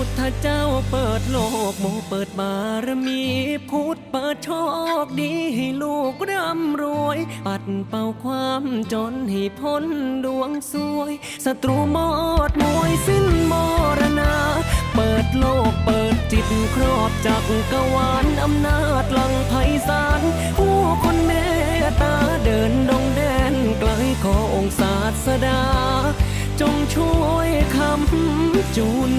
พุทธเจ้าเปิดโลกโมเปิดบารมีพุทธเปิดโชคดีให้ลูกร่ำรวย ปัดเป่าความจนให้พ้นดวงสวยศัตรูหมดมวยสิ้นมรณา เปิดโลกเปิดจิตครอบจักกรวาลอำนาจหลังไพศาลผู้คนเมตตาเดินดงแดนไกลขอองศาสดาจงช่วยคำจุน